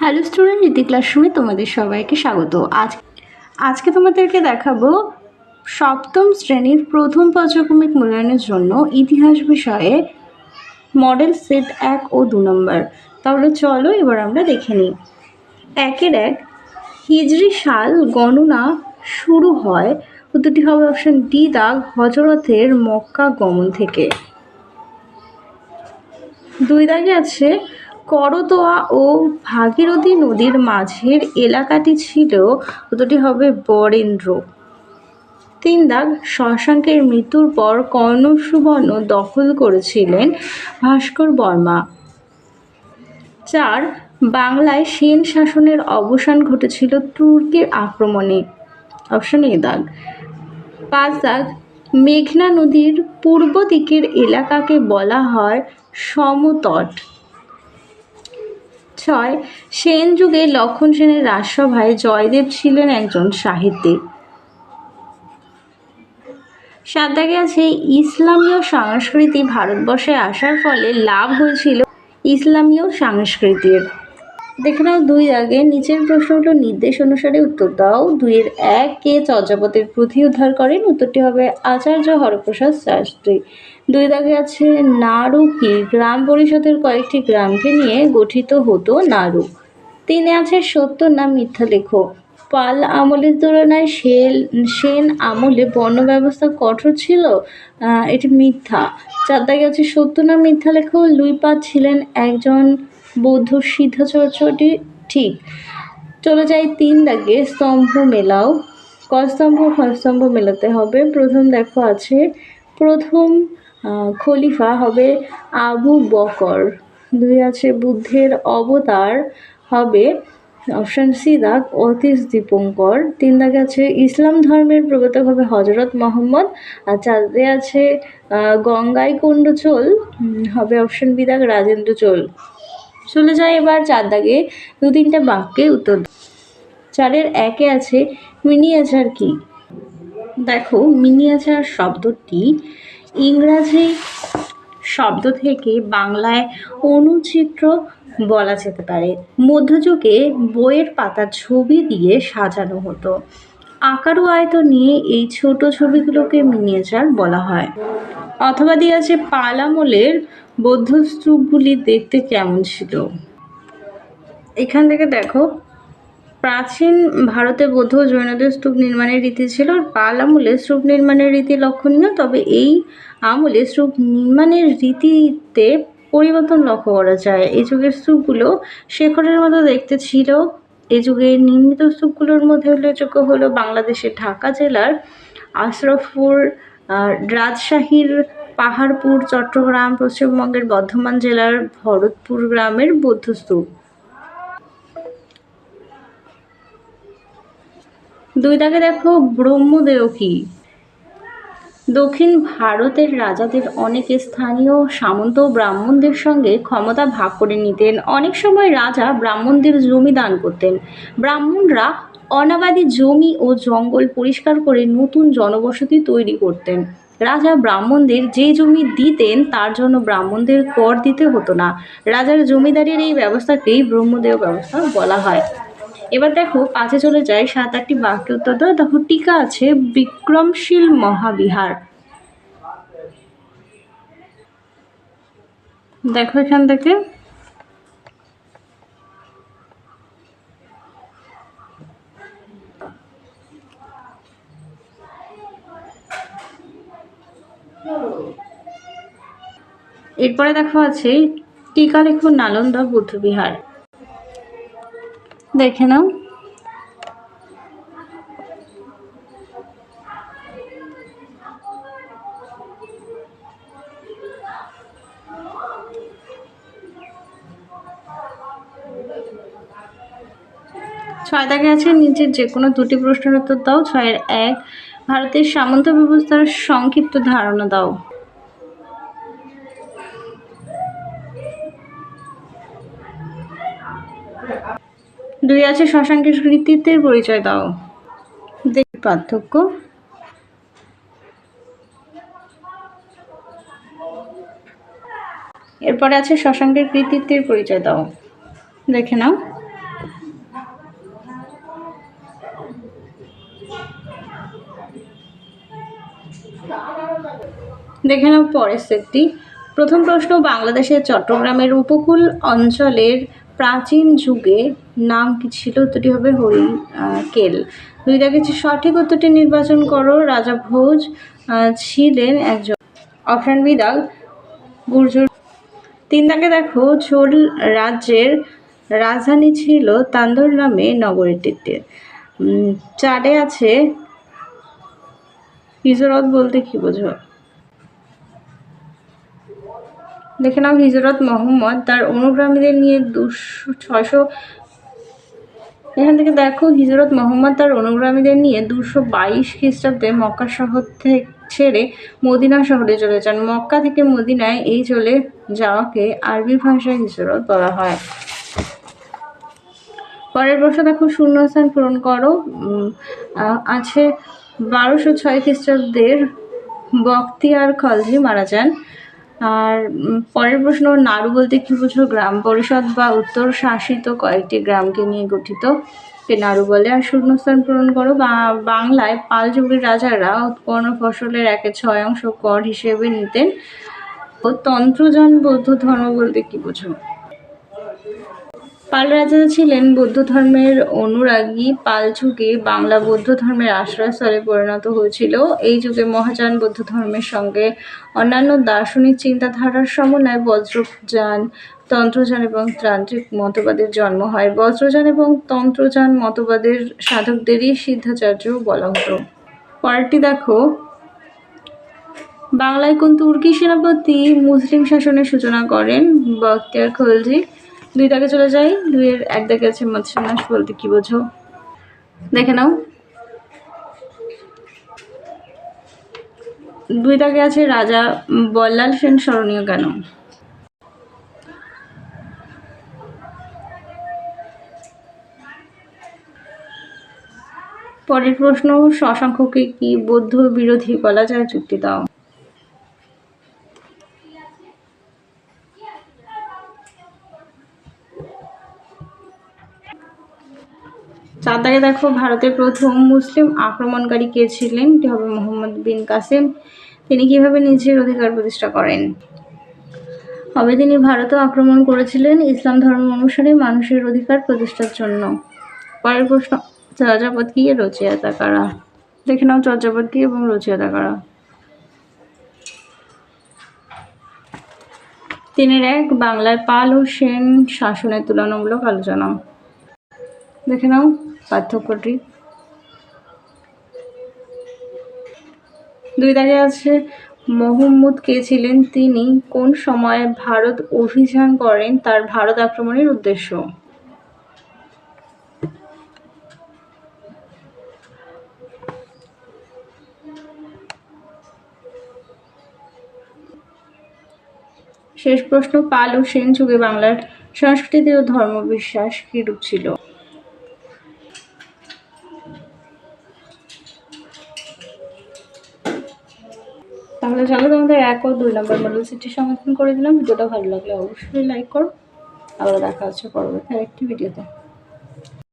Hello student রীতি ক্লাসরুমে তোমাদের সবাইকে স্বাগত। আজ, আজকে তোমাদেরকে দেখাবো সপ্তম শ্রেণির প্রথম পর্যক্রমিক মূল্যায়নের জন্য ইতিহাস বিষয়ে মডেল সেট এক ও দু নম্বর তাহলে চলো এবার আমরা দেখে নিই। একের এক, হিজরি সাল গণনা শুরু হয় উত্তরটি হবে অপশন ডি দাগ হজরতের মক্কা গমন থেকে। দুই দাগে আছে করতোয়া ও ভাগীরথী নদীর মাঝের এলাকাটি ছিল উত্তরটি হবে বরেন্দ্র। তিন দাগ শশাঙ্কের মৃত্যুর পর কর্ণ সুবর্ণ দখল করেছিলেন ভাস্কর বর্মা। চার, বাংলায় সেন শাসনের অবসান ঘটেছিল তুর্কির আক্রমণে। অপশন এ দাগ। পাঁচ দাগ, মেঘনা নদীর পূর্ব দিকের এলাকাকে বলা হয় সমতট। ছয়, সেন যুগে লক্ষণ সেনের রাজসভায় জয়দেব ছিলেন একজন সাহিত্যিক। সাত দাগে আছে ইসলামীয় সংস্কৃতি ভারতবর্ষে আসার ফলে লাভ হয়েছিল ইসলামীয় সংস্কৃতির। দেখে নাও দুই আগে। নিচের প্রশ্নগুলো নির্দেশ অনুসারে উত্তর দাও। দুইয়ের এক, কে চর্যাপদের পুঁথি উদ্ধার করেন? উত্তরটি হবে আচার্য হরপ্রসাদ শাস্ত্রী। দুই দাগে আছে নাড়ু কি? গ্রাম পরিষদের কয়েকটি গ্রামকে নিয়ে গঠিত হতো নাড়ু তিনে আছে, সত্য না মিথ্যা লেখো? পাল আমলের তুলনায় সেল, সেন আমলে বর্ণ ব্যবস্থা কঠোর ছিল? এটি মিথ্যা। চার দাগে আছে, সত্য না মিথ্যা লেখো? লুইপাত ছিলেন একজন বৌদ্ধ সিদ্ধাচর্যটি ঠিক। চলে যাই তিন দাগে স্তম্ভ মেলাও। কস্তম্ভ স্তম্ভ? খ স্তম্ভ মেলাতে হবে। প্রথম দেখো আছে প্রথম খলিফা হবে আবু বকর। দুই আছে বুদ্ধের অবতার হবে অপশন সি দাগ অতীশ দীপঙ্কর। তিন দাগে আছে ইসলাম ধর্মের প্রবর্তক হবে হজরত মোহাম্মদ। আর চারে আছে আহ, গঙ্গায় কুণ্ড চোল হবে অপশন বি দাগ রাজেন্দ্র চোল। চলে যায় এবার চার দাগে দু তিনটা বাক্যে উত্তর চারের একে আছে মিনিয়েচার কি? দেখো, মিনিয়েচার শব্দটি ইংরাজি শব্দ থেকে বাংলায় অনুচিত্র বলা যেতে পারে। মধ্যযুগে বইয়ের পাতা ছবি দিয়ে সাজানো হতো। আকার ও আয়তন নিয়ে এই ছোট ছবিগুলোকে মিনিয়েচার বলা হয়। অথবা দিয়ে আছে পাল আমলের বৌদ্ধ স্তূপগুলি দেখতে কেমন ছিল? এখান থেকে দেখো, প্রাচীন ভারতে বৌদ্ধ জৈনদের স্তূপ নির্মাণের রীতি ছিল আর পাল আমলে স্তূপ নির্মাণের রীতি লক্ষণীয়, তবে এই আমলে স্তূপ নির্মাণের রীতিতে পরিবর্তন লক্ষ্য করা যায়। এই যুগের স্তূপগুলো শেখরের মতো দেখতে ছিল। এই যুগে নির্মিত স্তূপগুলোর মধ্যে উল্লেখযোগ্য হলো বাংলাদেশের ঢাকা জেলার আশরফপুর রাজশাহীর পাহাড়পুর, চট্টগ্রাম, পশ্চিমবঙ্গের বর্ধমান জেলার ভরতপুর গ্রামের বৌদ্ধস্তূপ। দুই দাগে দেখো ব্রহ্মদেও কি। দক্ষিণ ভারতের রাজাদের অনেক স্থানীয় সামন্ত ব্রাহ্মণদের সঙ্গে ক্ষমতা ভাগ করে নিতেন। অনেক সময় রাজা ব্রাহ্মণদের জমি দান করতেন। ব্রাহ্মণরা অনাবাদী জমি ও জঙ্গল পরিষ্কার করে নতুন জনবসতি তৈরি করতেন। রাজা ব্রাহ্মণদের যে জমি দিতেন, তার জন্য ব্রাহ্মণদের কর দিতে হতো না। রাজার জমিদারির এই ব্যবস্থাকেই ব্রহ্মদেয় ব্যবস্থা বলা হয়। এবার দেখো পাঁচে চলে যায় সাত আটটি বাক্য উত্তর দেখো, টিকা আছে, বিক্রমশীল মহাবিহার। দেখো এখান থেকে। এরপরে দেখো আছে টিকা লিখুন নালন্দা বুদ্ধবিহার। দেখে নাও। ছয় দাগে আছে, নিচের যে কোনো দুটি প্রশ্নের উত্তর দাও, ছয়ের এক ভারতের সামন্ত ব্যবস্থার সংক্ষিপ্ত ধারণা দাও। দুই আছে শশাঙ্কের কৃতিত্বের পরিচয় দাও। পার্থক্য? এরপরে আছে শশাঙ্কের কৃতিত্বের পরিচয় দাও। দেখে নাও। দেখে নাও পরের সেটটি। প্রথম প্রশ্ন, বাংলাদেশের চট্টগ্রামের উপকূল অঞ্চলের প্রাচীন যুগে নাম কি ছিল? উত্তরটি হবে হরি কেল। দুই দেখেছি সঠিক উত্তরটি নির্বাচন করো, রাজা ভোজ ছিলেন একজন অপশন বি দাগ গুর্জর। তিন দাগে দেখো, চোল রাজ্যের রাজধানী ছিল তান্দর নামে নগরীটিতে চারে আছে হিজরত বলতে কি বোঝো? দেখে নাও, হিজরত মোহাম্মদ তার অনুগ্রামীদের নিয়ে দুশো, ছয়শো, এখান থেকে দেখো, হিজরত মোহাম্মদ তার অনুগ্রামীদের নিয়ে দুশো বাইশ খ্রিস্টাব্দে মক্কা শহর থেকে ছেড়ে মদিনা শহরে চলে যান। মক্কা থেকে মদিনায় এই চলে যাওয়াকে আরবি ভাষায় হিজরত বলা হয়। পরের প্রশ্ন দেখো, শূন্যস্থান পূরণ করো। আছে বারোশো ছয় খ্রিস্টাব্দের বখতিয়ার খলজি মারা যান। আর পরের প্রশ্ন, নাড়ু বলতে কি বুঝো গ্রাম পরিষদ বা উত্তর শাসিত কয়েকটি গ্রামকে নিয়ে গঠিত। কে নাড়ু বলে? আর শূন্যস্থান পূরণ করো। বা, বাংলায় পাল যুগের রাজারা উৎপন্ন ফসলের একে ছয় অংশ কর হিসেবে নিতেন। ও তন্ত্রজন বৌদ্ধ ধর্ম বলতে কি বুঝো পাল রাজারা ছিলেন বৌদ্ধ ধর্মের অনুরাগী। পাল যুগে বাংলা বৌদ্ধ ধর্মের আশ্রয়স্থলে পরিণত হয়েছিল। এই যুগে মহাযান বৌদ্ধ ধর্মের সঙ্গে অন্যান্য দার্শনিক চিন্তাধারার সমন্বয়ে বজ্রযান, তন্ত্রযান এবং তান্ত্রিক মতবাদের জন্ম হয়। বজ্রযান এবং তন্ত্রযান মতবাদের সাধকদেরই সিদ্ধাচার্য বলা হতো। পরেরটি দেখো। বাংলায় কোন তুর্কি সেনাপতি মুসলিম শাসনের সূচনা করেন বখতিয়ার খলজি। দুই দাগে চলে যাই, দুইয়ের এক দাগে আছে মৎস্যনাশ বলতে কি বোঝো? দেখে নাও। দুই দাগে আছে রাজা বল্লাল সেন স্মরণীয় কেন পরের প্রশ্ন শশাঙ্ককে কি বৌদ্ধ বিরোধী বলা যায়? যুক্তি দাও। চার দেখো ভারতের প্রথম মুসলিম আক্রমণকারী কে ছিলেন? এটি হবে মোহাম্মদ বিন কাসিম। তিনি কীভাবে নিজের অধিকার প্রতিষ্ঠা করেন? হবে তিনি ভারতও আক্রমণ করেছিলেন ইসলাম ধর্ম অনুসারে মানুষের অধিকার প্রতিষ্ঠার জন্য। পরের প্রশ্ন, চর্যাপদ কি রচিয়াতা কারা? দেখে নাও চর্যাপদ কি এবং রচয়িতা কারা। তিনের এক, বাংলায় পাল ও সেন শাসনের তুলনামূলক আলোচনা। দেখে নাও পার্থক্যটি। দুই দাগে আছে, মোহাম্মদ কে ছিলেন তিনি? কোন সময়ে ভারত অভিযান করেন তার ভারত আক্রমণের উদ্দেশ্য? শেষ প্রশ্ন, পাল ও সেন যুগে বাংলার সংস্কৃতি ও ধর্মবিশ্বাস কিরূপ ছিল? তাহলে চলো তোমাদের এক ও দুই নম্বর মডেল সিটির সমাধান করে দিলাম। ভিডিওটা ভালো লাগলে অবশ্যই লাইক করো। আবার দেখা হচ্ছে পরবর্তী আরেকটি ভিডিওতে